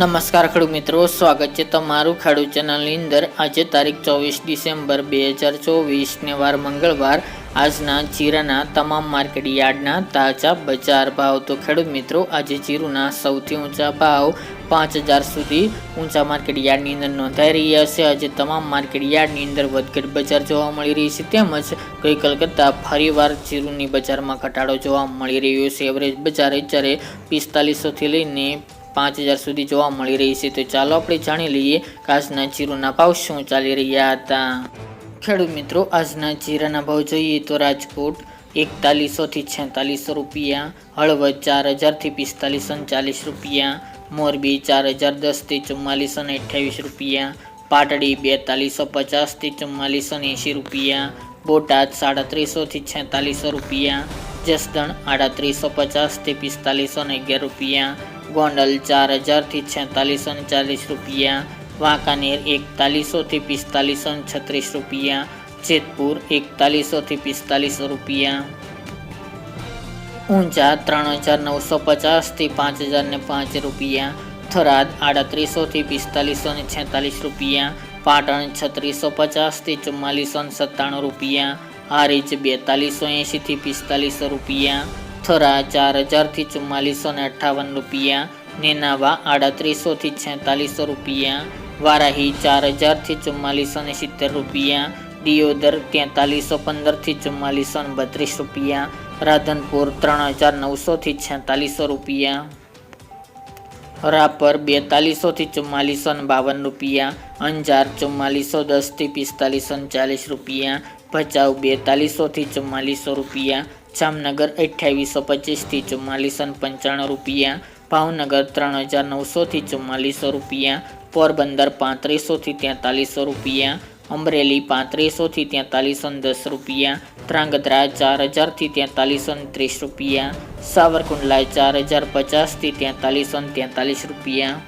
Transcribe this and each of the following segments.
નમસ્કાર ખેડૂત મિત્રો, સ્વાગત છે તમારું ખેડૂત ચેનલની અંદર. આજે તારીખ ચોવીસ ડિસેમ્બર બે હજાર ચોવીસને વાર મંગળવાર. આજના જીરાના તમામ માર્કેટ યાર્ડના તાજા બજાર ભાવ. તો ખેડૂત મિત્રો, આજે જીરુના સૌથી ઊંચા ભાવ પાંચ હજાર સુધી ઊંચા માર્કેટ યાર્ડની અંદર નોંધાઈ રહ્યા છે. આજે તમામ માર્કેટ યાર્ડની અંદર વધઘટ બજાર જોવા મળી રહી છે. તેમજ ગઈકાલ કરતાં ફરીવાર જીરુની બજારમાં ઘટાડો જોવા મળી રહ્યો છે. એવરેજ બજાર અત્યારે પિસ્તાલીસોથી લઈને પાંચ હજાર સુધી જોવા મળી રહી છે. તો ચાલો આપણે જાણી લઈએ કે આજના જીરુના ભાવ શું ચાલી રહ્યા હતા. ખેડૂત મિત્રો, આજના જીરાના ભાવ જોઈએ તો રાજકોટ એકતાલીસોથી છેતાલીસો રૂપિયા, હળવદ ચાર હજારથી પિસ્તાલીસો ચાલીસ રૂપિયા, મોરબી ચાર હજાર દસથી ચુમ્માલીસો ને અઠ્યાવીસ રૂપિયા, પાટડી બેતાલીસો પચાસથી ચુમ્માલીસો એંશી રૂપિયા, બોટાદ સાડત્રીસોથી છેતાલીસો રૂપિયા, જસદણ આડત્રીસો પચાસથી પિસ્તાલીસો ને અગિયાર રૂપિયા ગોંડલ ચાર હજારથી છેતાલીસો ને ચાલીસ રૂપિયા. વાંકાનેર એકતાલીસોથી પિસ્તાલીસો ને છત્રીસ રૂપિયા. જેતપુર એકતાલીસોથી પિસ્તાલીસો રૂપિયા. ઊંઝા ત્રણ હજાર નવસો પચાસથી પાંચ હજાર ને પાંચ રૂપિયા. થરાદ આડત્રીસોથી પિસ્તાલીસો ને છેતાલીસ રૂપિયા. પાટણ છત્રીસો પચાસથી ચુમ્માલીસો ને સત્તાણું રૂપિયા. હારીજ બેતાલીસો એંશીથી પિસ્તાલીસો રૂપિયા. થરા ચાર હજારથી ચુમ્માલીસો ને અઠ્ઠાવન રૂપિયા, નેનાવા આડત્રીસોથી છેતાલીસો રૂપિયા, વારાહી ચાર હજારથી ચુમ્માલીસો ને સિત્તેર રૂપિયા, દિયોદર તેતાલીસો પંદરથી ચુમ્માલીસો ને બત્રીસ રૂપિયા, રાધનપુર ત્રણ હજાર નવસોથી છેતાલીસો રૂપિયા, રાપર બેતાલીસોથી ચુમ્માલીસો ને બાવન રૂપિયા, અંજાર ચુમ્માલીસો દસથી પિસ્તાલીસો ને ચાલીસ રૂપિયા, ભચાઉ બેતાલીસોથી ચુમ્માલીસો રૂપિયા જામનગર અઠ્યાવીસો પચીસથી ચુમ્માલીસો પંચાણું રૂપિયા, ભાવનગર ત્રણ હજાર નવસોથી ચુમ્માલીસો રૂપિયા, પોરબંદર પાંત્રીસોથી તેતાલીસો રૂપિયા, અમરેલી પાંત્રીસોથી તેતાલીસો દસ રૂપિયા, ધ્રાંગધ્રા ચાર હજારથી તેતાલીસો ત્રીસ રૂપિયા, સાવરકુંડલા ચાર હજાર પચાસથી તેતાલીસો તેતાલીસ રૂપિયા,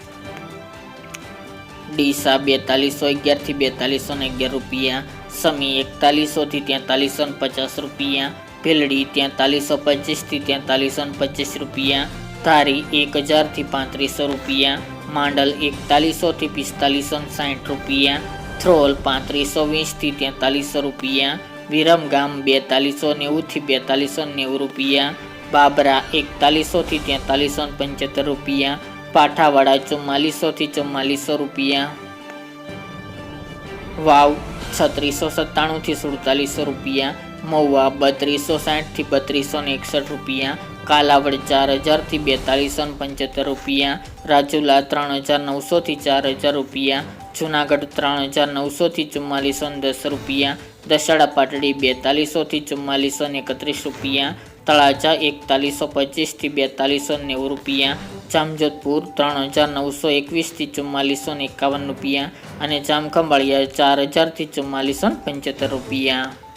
ડીસા બેતાલીસો અગિયારથી બેતાલીસો અગિયાર રૂપિયા, સમી એકતાલીસોથી તેતાલીસો પચાસ રૂપિયા ભીલડી તેતાલીસો પચીસથી તેતાલીસો પચીસ રૂપિયા, ધારી એક હજારથી પાંત્રીસો રૂપિયા, માંડલ એકતાલીસોથી પિસ્તાલીસો સાઠ રૂપિયા થ્રોલ પાંત્રીસો વીસથી તેતાલીસો રૂપિયા, વિરમગામ બેતાલીસો નેવુંથી બેતાલીસો નેવું રૂપિયા, બાબરા એકતાલીસોથી તેતાલીસો પંચોતેર રૂપિયા, પાઠાવાડા ચુમ્માલીસોથી ચુમ્માલીસો રૂપિયા. વાવ છત્રીસો સત્તાણુંથી સુડતાલીસો રૂપિયા મહુવા બત્રીસો સાઠથી બત્રીસો ને એકસઠ રૂપિયા, કાલાવડ ચાર હજારથી બેતાલીસો ને પંચોતેર રૂપિયા, રાજુલા ત્રણ હજાર નવસોથી ચાર હજાર રૂપિયા, જુનાગઢ ત્રણ હજાર નવસોથી ચુમ્માલીસો ને દસ રૂપિયા, દશાડા પાટડી બેતાલીસોથી ચુમ્માલીસો ને એકત્રીસ રૂપિયા, તળાજા એકતાલીસો પચીસથી બેતાલીસો નેવું રૂપિયા, જામજોધપુર ત્રણ હજાર નવસો એકવીસથી ચુમ્માલીસો ને એકાવન રૂપિયા અને જામખંભાળિયા ચાર હજારથી ચુમ્માલીસો ને પંચોતેર રૂપિયા.